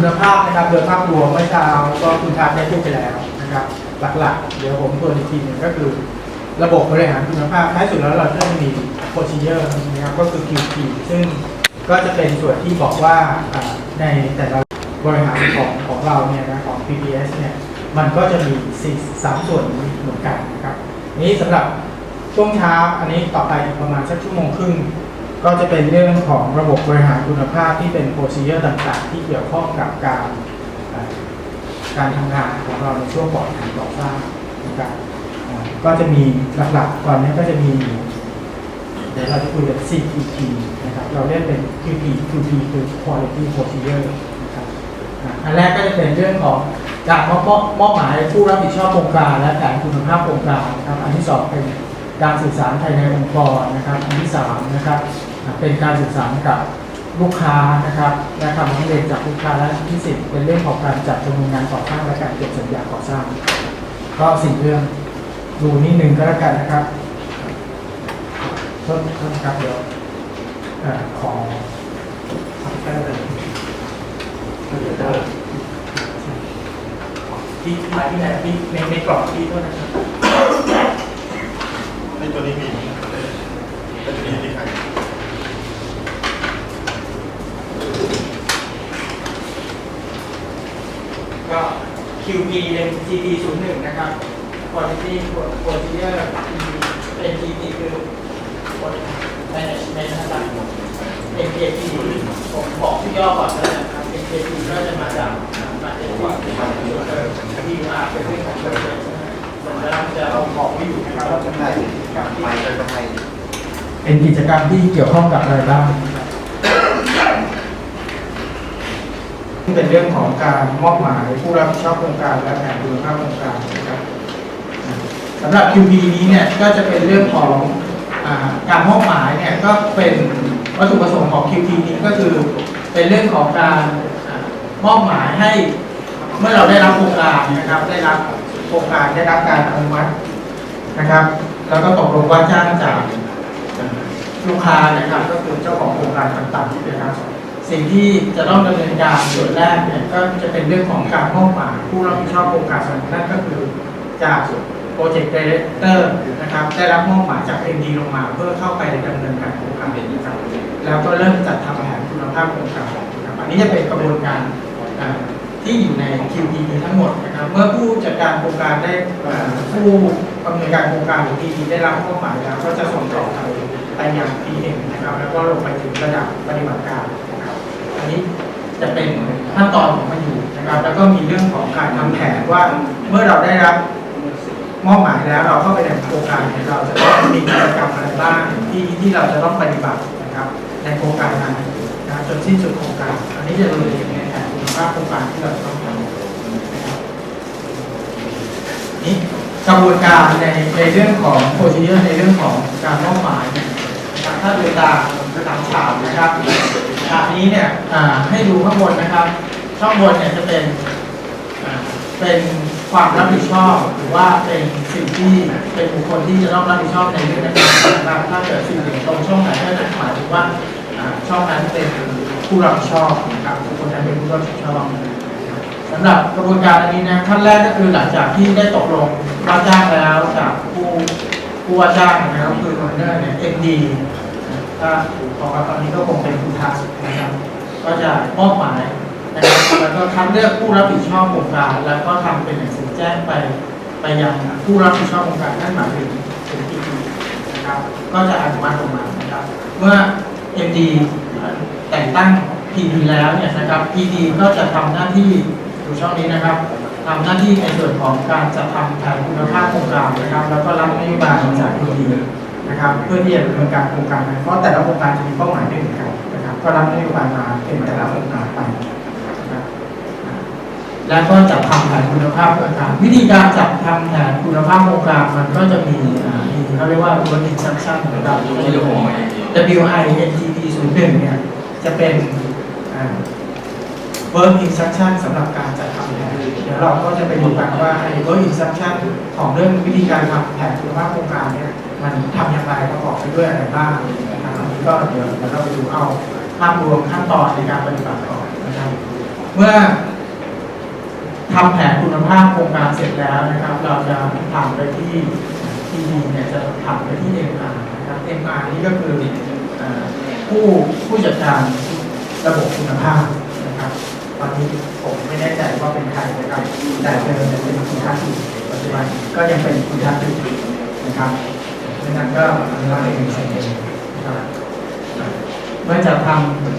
คุณภาพนะครับโดยภาพรวมเมื่อเช้าก็คุณทัศน์ได้พูดไปแล้วนะครับ หลักๆ เดี๋ยวผมทวอีกทีหนึ่งก็คือ ระบบบริหารคุณภาพท้ายสุดแล้วเราจะมี procedure นะครับก็คือ QP ซึ่งก็จะเป็นส่วนที่บอกว่าในแต่ละบริหารของของเราเนี่ยนะของ PPS เนี่ยมันก็จะมีสี่สามส่วนนี้เหมือนกันนะครับนี้สำหรับช่วงเช้าอันนี้ต่อไปประมาณสักชั่วโมงครึ่ง ก็จะเป็นเรื่องของระบบบริหารคุณภาพที่เป็น procedure ต่างๆ ที่เกี่ยวข้องกับการการทำงานของเราในช่วงก่อนการก่อสร้างนะครับก็จะมีหลักๆก่อนนี้ก็จะมีเดี๋ยวเราจะคุยกัน CPP นะครับเราเรียกเป็น QP QP คือ Quality Procedure นะครับอันแรกก็จะเป็นเรื่องของการมอบมอบหมายผู้รับผิดชอบโครงการและแผนคุณภาพโครงการนะครับ อันที่สองเป็นการสื่อสารภายในองค์กรนะครับ อันที่สามนะครับ เป็นการสื่อสารกับลูกค้านะครับและคำร้องเรียนจากลูกค้าและที่สิบเป็นเรื่องของการจัดจำนวนงานก่อสร้างและการเก็บสัญญาก่อสร้าง ก็สิ่งเรื่องดูนิดนึงก็แล้วกันนะครับต้นต้นครับเดี๋ยวอขอคอมพิวเตอร์เลยคอมพิวเตอร์ที่ที่มาที่ไหนที่ในในกล่องที่โทษนะครับในตัวนี้มีเป็นตัวนี้ที่ใคร ก็ QP เป็น GP 0 1นะครับ Quality Procedure เป็น GP คือ Management นะครับ NKP ผมบอกที่ย่อก่อนก็ได้นะครับ NKP ก็จะมาจากมาจากว่าที่มาเป็นเรื่องเป็นเรื่องของ process สัญลักษณ์จะเอาบอกไม่อยู่นะครับว่าเป็นอะไรกับที่ไปไปไปเป็นกิจกรรมที่เกี่ยวข้องกับอะไรบ้าง เป็นเรื่องของการมอบหมายผู้รับผิดชอบโครงการและแผนคุณภาพโครงการนะครับสำหรับ QP นี้เนี่ยก็จะเป็นเรื่องของอการมอบหมายเนี่ยก็เป็นวัตถุประสงค์ของ QP นี้ก็คือเป็นเรื่องของการอมอบหมายให้เมื่อเราได้รับโครงการนะครับ ได้รับโครงการได้รับการอนุมัตินะครับ แล้วก็ตกลงว่าจ้างจากลูกค้านะครับ ก็คือเจ้าของโครงการต่างๆที่เป็นะครับ สิ่งที่จะต้องดำเนินการส่วนแรกเนี่ยก็จะเป็นเรื่องของการมอบหมายผู้รับผิดชอบโครงการส่วนนั้นก็คือจากโปรเจกต์ไดเรคเตอร์นะครับได้รับมอบหมายจาก MD ลงมา เพื่อเข้าไปดำเนินการโครงการนะครับแล้วก็เริ่มจัดทำแผนคุณภาพโครงการนะครับอันนี้จะเป็นกระบวนการที่อยู่ใน QPD ทั้งหมดนะครับเมื่อผู้จัดการโครงการได้ผู้ดำเนินการโครงการหรือ PD ได้รับมอบหมายแล้วก็จะส่งต่อไปไปยัง PM นะครับแล้วก็ลงไปถึงระดับปฏิบัติการ นี้จะเป็นขั้นตอนของมันอยู่นะครับ แล้วก็มีเรื่องของการทำแผนว่าเมื่อเราได้รับมอบหมายแล้วเราเข้าไปในโครงการเนี่ยเราจะต้องมีกิจกรรมอะไรบ้างที่ที่เราจะต้องปฏิบัตินะครับ ในโครงการนั้นนะครับจนสิ้นสุดโครงการ อันนี้จะรวมถึงในแผนคุณภาพโครงการที่เราต้องทำนี่กระบวนการในในเรื่องของโปรซีเจอร์ในเรื่องของการมอบหมายนะ ถ้าดูตามตามฉากนะครับฉากนี้เนี่ยให้ดูข้างบนนะครับ ช่องบนเนี่ยจะเป็นเป็นความรับผิดชอบหรือว่าเป็นสิ่งที่เป็นบุคคลที่จะต้องรับผิดชอบในเรื่องนั้นนะครับถ้าเกิดสิ่งหนึ่งตรงช่องไหนก็จะหมายถึงว่าช่องนั้นเป็นผู้รับผิดชอบนะครับบุคคลนั้นเป็นผู้รับผิดชอบสำหรับกระบวนการอันนี้นะขั้นแรกก็คือหลังจากที่ได้ตกลงว่าจ้างแล้วกับผู้ ผู้ว่าจ้างนะครับคือคอนเนอร์เนี่ย MD ถ้าของเราตอนนี้ก็คงเป็นคุณทัศน์นะครับ ก็จะมอบหมายนะครับแล้วก็คัดเลือกผู้รับผิดชอบโครงการ แล้วก็ทำเป็นหนังสือแจ้งไปไปยังผู้รับผิดชอบโครงการนั่นหมายถึงถึง PD นะครับ ก็จะอนุมัติออกมานะครับ เมื่อ MD แต่งตั้ง PD แล้วเนี่ยนะครับ PD ก็จะทำหน้าที่ดูช่องนี้นะครับ ทำหน้าที่ในส่วนของการจัดทำแผนคุณภาพโครงการนะครับ แล้วก็รับนโยบายจาก PD นะครับ เพื่อที่จะดำเนินการโครงการนั้นเพราะแต่ละโครงการจะมีเป้าหมายไม่เหมือนกันนะครับ ก็รับนโยบายมาเป็นแต่ละโครงการไปนะครับแล้วก็จัดทำแผนคุณภาพโครงการวิธีการจัดทำแผนคุณภาพโครงการมันก็จะมีอ่ามีเขาเรียกว่า work instruction นะครับ WI NTP 0 1เนี่ยจะเป็นอ่า work instruction สำหรับการจัดทำแผนเดี๋ยวเราก็จะไปดูกันว่าไอ้ work instruction ของเรื่องวิธีการทำแผนคุณภาพโครงการเนี่ยมันทำอย่างไรประกอบไปด้วยอะไรบ้างนะครับอันนี้ก็เดี๋ยวเดี๋ยวเราไปดูเอาภาพรวมขั้นตอนในการปฏิบัติก่อนนะครับเมื่อทำแผนคุณภาพโครงการเสร็จแล้วนะครับ เราจะผ่านไปที่ที่ดีเนี่ยจะผ่านไปที่ MR นะครับ MR นี่ก็คือผู้ผู้จัดการระบบคุณภาพนะครับ ตอนนี้ผมไม่แน่ใจว่าเป็นใครนะครับ แต่เดิมเนี่ยเป็นคุณทัศน์อยู่ปัจจุบันก็ยังเป็นคุณทัศน์อยู่นะครับดังนั้นก็อนุญาตเป็นเซ็นเองนะครับเมื่อจะท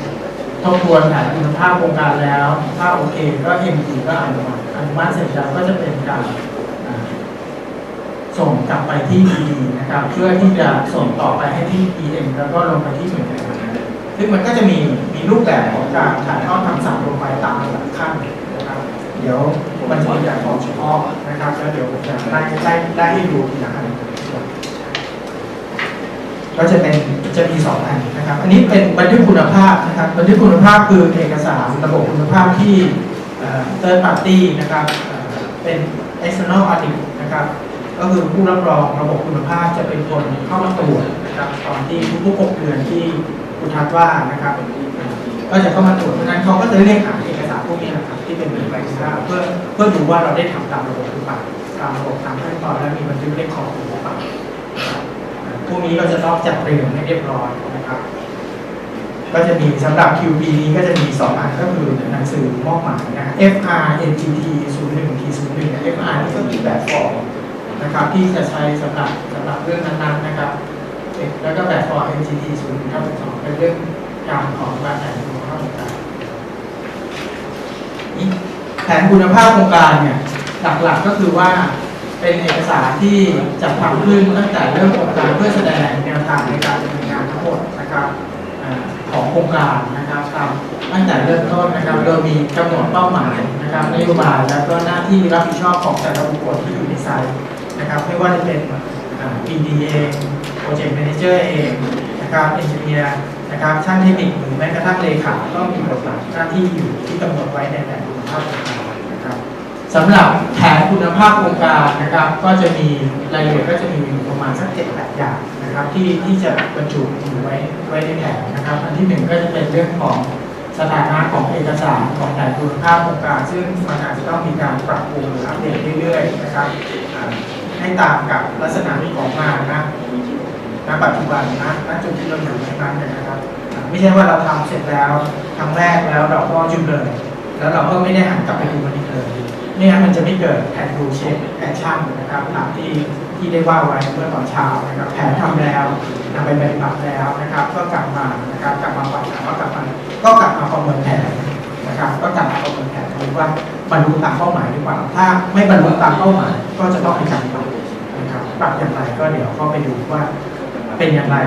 ำทบทวนแผนคุณภาพโครงการแล้ว ถ้าโอเคก็เอ็มดีก็อนุมัติอนุมัติเสร็จแล้วก็จะเป็นการส่งกลับไปที่ PD นะครับ เพื่อที่จะส่งต่อไปให้ที่ PM แล้วก็ลงไปที่หน่วยงาน ซึ่งมันก็จะมีมีรูปแบบของการถ่ายทอดคำสั่งลงไปตามลำดับขั้นนะครับ เดี๋ยวมันจะมีแบบของเฉพาะนะครับแล้วเดี๋ยวผมจะไล่ไล่ไล่ให้ดูทีละอันก็จะเป็นจะมีสองอันนะครับ อันนี้เป็นบันทึกคุณภาพนะครับ บันทึกคุณภาพคือเอกสารระบบคุณภาพที่เอ่อ third party นะครับเอ่อเป็น external audit นะครับ ก็คือผู้รับรองระบบคุณภาพจะเป็นคนเข้ามาตรวจนะครับตอนที่ทุกๆ6เดือนที่คุณทัศน์ว่านะครับก็จะเข้ามาตรวจเพราะฉะนั้นเขาก็จะเรียกหาเอกสารพวกนี้นะครับที่เป็นใบอนุญาตเพื่อเพื่อดูว่าเราได้ทำตามระบบหรือเปล่าตามระบบตามขั้นตอนและมีบันทึกเลขของหรือเปล่าพวกนี้ก็จะต้องจัดเรียงให้เรียบร้อยนะครับ ก็จะมีสำหรับ QP นี้ก็จะมี2อันก็คือหนังสือมอบหมายนะ FR NTT 01 T 01 FR นี่ก็คือแบบฟอร์ม นะครับที่จะใช้สำหรับสำหรับเรื่องนั้นๆนะครับแล้วก็แบบฟอร์ม NTT 0 92เป็นเรื่องการของการแผนคุณภาพโครงการนี่แผนคุณภาพโครงการเนี่ยหลักๆก็คือว่าเป็นเอกสารที่จัดทำขึ้นตั้งแต่เริ่มโครงการเพื่อแสดงแนวทางในการดำเนินงานทั้งหมดนะครับของโครงการนะครับตามตั้งแต่เริ่มต้นนะครับโดยมีกำหนดเป้าหมายนะครับนโยบายแล้วก็หน้าที่รับผิดชอบของแต่ละบุคคลที่อยู่ในไซต์ นะครับไม่ว่าจะเป็น PD เองโปรเจกต์แมเนเจอร์เองนะครับเอนจิเนียร์นะครับช่างเทคนิคหรือแม้กระทั่งเลขาก็มีบทบาทหน้าที่อยู่ที่กำหนดไว้ในแผนคุณภาพโครงการนะครับสำหรับแผนคุณภาพโครงการนะครับ ก็จะมีรายละเอียดก็จะมีอยู่ประมาณสักเจ็ดแปดอย่างนะครับ ที่ที่จะบรรจุอยู่ไว้ไว้ในแผนนะครับ อันที่หนึ่งก็จะเป็นเรื่องของสถานะของเอกสารของแผนคุณภาพโครงการ ซึ่งมันอาจจะต้องมีการปรับปรุงหรืออัปเดตเรื่อยๆนะครับ ให้ตามกับลักษณะของงานนะณปัจจุบันนะณจุดที่เราอยู่ในนั้นเนี่ยนะครับ ไม่ใช่ว่าเราทำเสร็จแล้วครั้งแรกแล้วเราก็หยุดเลย แล้วเราก็ไม่ได้หันกลับไปดูมันอีกเลยไม่งั้นมันจะไม่เกิดแผนดูเช็คแอคชั่นนะครับตามที่ที่ได้ว่าไว้เมื่อตอนเช้านะครับแผนทำแล้วนำไปปฏิบัติแล้วนะครับ ก็กลับมานะครับกลับมาปัดถามว่ากลับมาก็กลับมาประเมินแผนนะครับ ก็กลับมาประเมินแผนดูว่าบรรลุตามเป้าหมายหรือเปล่าถ้าไม่บรรลุตามเป้าหมายก็จะต้องมีการปรับนะครับ ปรับอย่างไรก็เดี๋ยวก็ไปดูว่าเป็นอย่างไร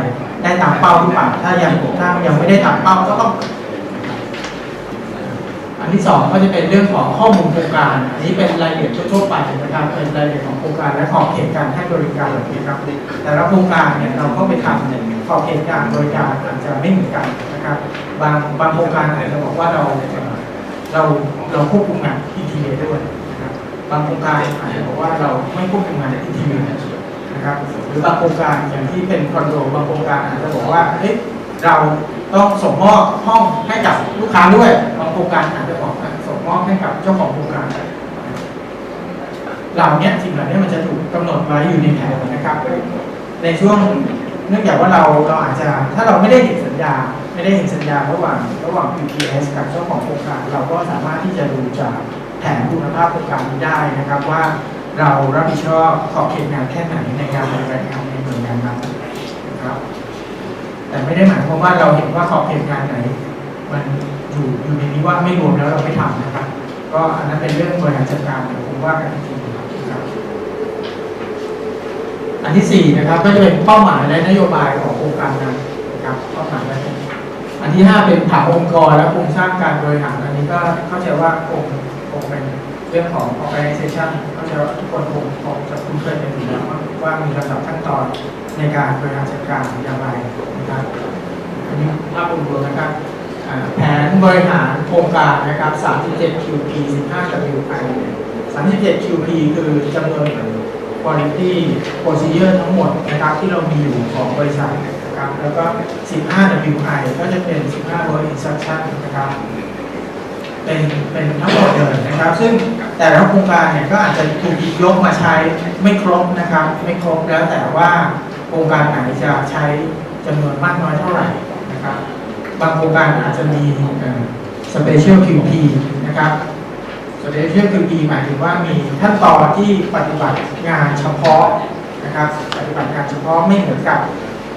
ได้ตามเป้าหรือเปล่าถ้ายังถ้ายังไม่ได้ตามเป้าก็ต้อง อันที่สองก็จะเป็นเรื่องของข้อมูลโครงการอันนี้เป็นรายละเอียดทั่วไปนะครับเป็นรายละเอียดของโครงการและขอบเขตการให้บริการนะครับแต่ละโครงการเนี่ยเราก็ไปทำเนี่ยขอบเขตการบริการอาจจะไม่เหมือนกันนะครับ บางบางโครงการอาจจะบอกว่าเราเอ่อเราเราควบคุมงาน ETA ด้วยนะครับบางโครงการอาจจะบอกว่าเราไม่ควบคุมงาน ETA นะครับหรือบางโครงการอย่างที่เป็นคอนโดบางโครงการอาจจะบอกว่าเฮ้ยเราต้องส่งมอบห้องให้กับลูกค้าด้วยบางโครงการอาจจะบอกว่าส่งมอบให้กับเจ้าของโครงการเหล่านี้สิ่งเหล่านี้มันจะถูกกำหนดไว้อยู่ในแผนนะครับ ในช่วงเนื่องจากว่าเราเราอาจจะถ้าเราไม่ได้เห็นสัญญาไม่ได้เห็นสัญญาระหว่างระหว่าง PPS กับเจ้าของโครงการ เราก็สามารถที่จะดูจากแผนคุณภาพโครงการนี้ได้นะครับว่า เรารับผิดชอบขอบเขตงานแค่ไหนในการปฏิบัติงานในหน่วยงานนั้นนะครับ แต่ไม่ได้หมายความว่าเราเห็นว่าขอบเขตงานไหน มันอยู่อยู่ในนี้ว่าไม่รวมแล้วเราไม่ทำนะครับ ก็อันนั้นเป็นเรื่องบริหารจัดการเดี๋ยวผมว่ากันอีกทีนะครับ อันที่สี่นะครับก็จะเป็นเป้าหมายและนโยบายของโครงการนั้นนะครับเป้าหมายและอันที่ห้าเป็นผังองค์กรและโครงสร้างการบริหารอันนี้ก็เข้าใจว่าคงคงเป็น เรื่องของ organization เข้าใจว่าทุกคนคงคงจะคุ้นเคยกันอยู่แล้วว่ามีลำดับขั้นตอนในการบริหารจัดการอย่างไรนะครับอันนี้ภาพรวมๆนะครับแผนบริหารโครงการนะครับ 37 QP 15 WI 37 QP คือจำนวน quality procedure ทั้งหมดนะครับที่เรามีอยู่ของบริษัทนะครับ แล้วก็ 15 WI ก็จะเป็น 15 work instruction นะครับ เป็นเป็นทั้งหมดเลยนะครับ ซึ่งแต่ละโครงการเนี่ยก็อาจจะถูกหยิบยกมาใช้ไม่ครบนะครับ ไม่ครบแล้วแต่ว่าโครงการไหนจะใช้จำนวนมากน้อยเท่าไหร่นะครับ บางโครงการอาจจะมีสเปเชียล QP นะครับสเปเชียล QP หมายถึงว่ามีขั้นตอนที่ปฏิบัติงานเฉพาะนะครับ ปฏิบัติงานเฉพาะไม่เหมือนกับ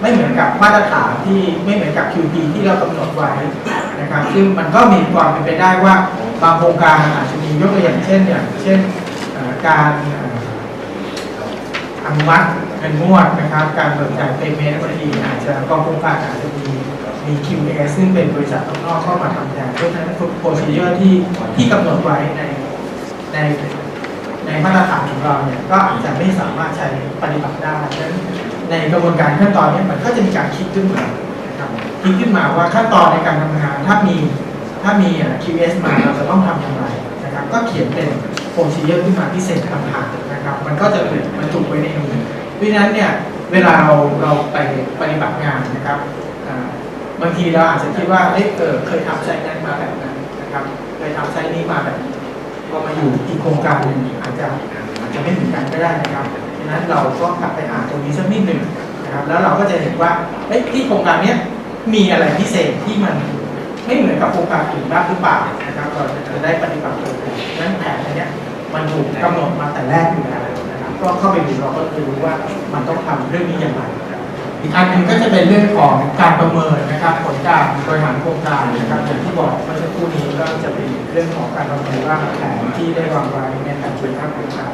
ไม่เหมือนกับมาตรฐานที่ไม่เหมือนกับ QP ที่เรากำหนดไว้นะครับ ซึ่งมันก็มีความเป็นไปได้ว่าบางโครงการอาจจะมียกตัวอย่างเช่นอย่างเช่นการอนุมัติเงินงวดนะครับ การเบิกจ่าย payment บางทีอาจจะบางโครงการอาจจะมีมี QS ซึ่งเป็นบริษัทข้างนอกเข้ามาทำแทนเพราะฉะนั้น procedure ที่ที่กำหนดไว้ในในในมาตรฐานของเราเนี่ยก็อาจจะไม่สามารถใช้ปฏิบัติได้ดังนั้น ในกระบวนการขั้นตอนนี้มันก็จะมีการคิดขึ้นมาครับคิดขึ้นมาว่าขั้นตอนในการทำงาน ถ้ามีถ้ามี QS มาเราจะต้องทำอย่างไรนะครับ ก็เขียนเป็นโปรซีเจอร์ขึ้นมาพิเศษต่างหากนะครับ มันก็จะเป็นบรรจุไว้ในนี้เพราะฉะนั้นเนี่ยเวลาเราเราไปปฏิบัติงานนะครับบางทีเราอาจจะคิดว่าเอ๊ะเออเคยทำไซต์นั้นมาแบบนั้นนะครับเคยทำไซต์นี้มาแบบนี้พอมาอยู่อีกโครงการหนึ่งอาจจะอาจจะไม่เหมือนกันก็ได้นะครับ นั้นเราก็กลับไปอ่านตรงนี้สักนิดหนึ่งนะครับแล้วเราก็จะเห็นว่าเอ้ยที่โครงการนี้มีอะไรพิเศษที่มันไม่เหมือนกับโครงการอื่นบ้างหรือเปล่านะครับเราจะได้ปฏิบัติตัวนั้นแผนอันเนี้ยมันถูกกำหนดมาแต่แรกอยู่แล้วนะครับก็เข้าไปดูเราก็จะรู้ว่ามันต้องทำเรื่องนี้อย่างไรอีกอันหนึ่งก็จะเป็นเรื่องของการประเมินนะครับผลการบริหารโครงการนะครับอย่างที่บอกเมื่อสักครู่นี้ก็จะเป็นเรื่องของการประเมินว่าแผนที่ได้วางไว้ในการช่วยภาพโครงการ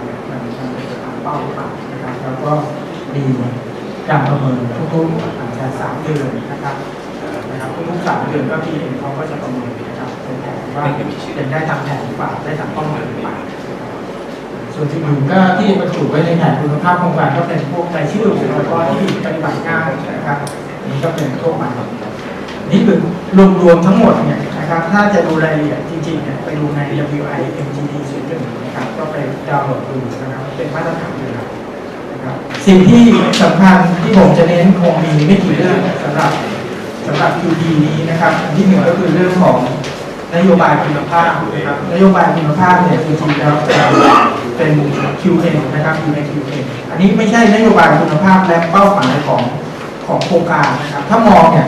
เนี่ยมันมันเป็นไปตามเป้าหรือเปล่านะครับแล้วก็มีการประเมินทุกๆอาจจะสามเดือนนะครับนะครับทุกๆสามเดือนก็พีเองเขาก็จะประเมินนะครับเป็นแผนว่าเป็นได้ตามแผนหรือเปล่าได้ตามเป้าหมายหรือเปล่าส่วนที่อยู่ก็ที่บรรจุไว้ในแผนคุณภาพโครงการก็เป็นพวกรายชื่ออุปกรณ์ที่ปฏิบัติงานนะครับอันนี้ก็เป็นทั่วไปนี่คือรวมๆทั้งหมดเนี่ย นะครับ ถ้าจะดูรายละเอียดจริงๆเนี่ยไปดูใน WI MGT 01นะครับ ก็ไปดาวน์โหลดดูนะครับ เป็นมาตรฐานอยู่แล้วนะครับ สิ่งที่สำคัญที่ผมจะเน้นคงมีไม่กี่เรื่องสำหรับสำหรับ QD นี้นะครับอันที่หนึ่งก็คือเรื่องของนโยบายคุณภาพนะครับ นโยบายคุณภาพเนี่ยจริงๆแล้วเป็น QN นะครับอยู่ใน QN อันนี้ไม่ใช่นโยบายคุณภาพและเป้าหมายของของโครงการนะครับ ถ้ามองเนี่ย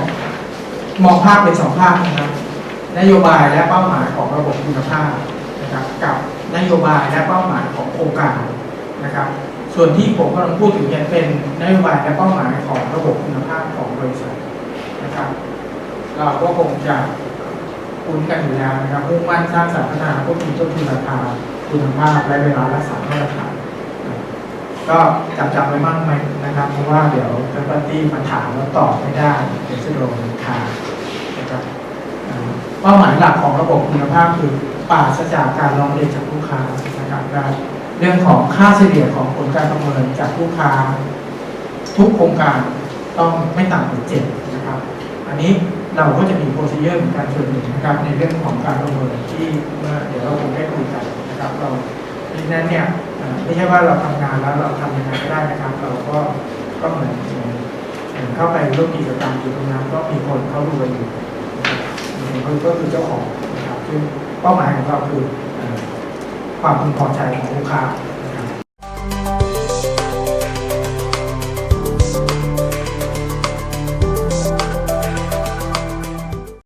มองภาพเป็นสองภาพนะครับ นโยบายและเป้าหมายของระบบคุณภาพนะครับกับนโยบายและเป้าหมายของโครงการนะครับ ส่วนที่ผมกำลังพูดถึงเนี่ยเป็นนโยบายและเป้าหมายของระบบคุณภาพของบริษัทนะครับ เราก็คงจะคุ้นกันอยู่แล้วนะครับมุ่งมั่นสร้างสรรค์พัฒนาพวกมีต้นทุนราคาคุณภาพและเวลารักษามาตรฐานก็จับจับไว้มั่งไหมนะครับ เพราะว่าเดี๋ยวเจ้าหน้าที่มาถามแล้วตอบไม่ได้เดี๋ยวจะโดนค่า เป้าหมายหลักของระบบคุณภาพคือปราศจากการร้องเรียนจากลูกค้านะครับและเรื่องของค่าเฉลี่ยของผลการประเมินจากลูกค้า ทุกโครงการต้องไม่ต่ำกว่าเจ็ดนะครับ อันนี้เราก็จะมีโปรซีเจอร์เหมือนกันส่วนหนึ่งนะครับในเรื่องของการประเมินที่เมื่อเดี๋ยวเราคงได้คุยกันนะครับเราดังนั้นเนี่ยไม่ใช่ว่าเราทำงานแล้วเราทำยังไงก็ได้นะครับ เราก็ก็เหมือนเหมือนเหมือนเข้าไปร่วมกิจกรรมอยู่ตรงนั้นก็มีคนเขาดูกันอยู่ ก็คือเจ้าของนะครับซึ่งเป้าหมายของเราคือความพึงพอใจของลูกค้า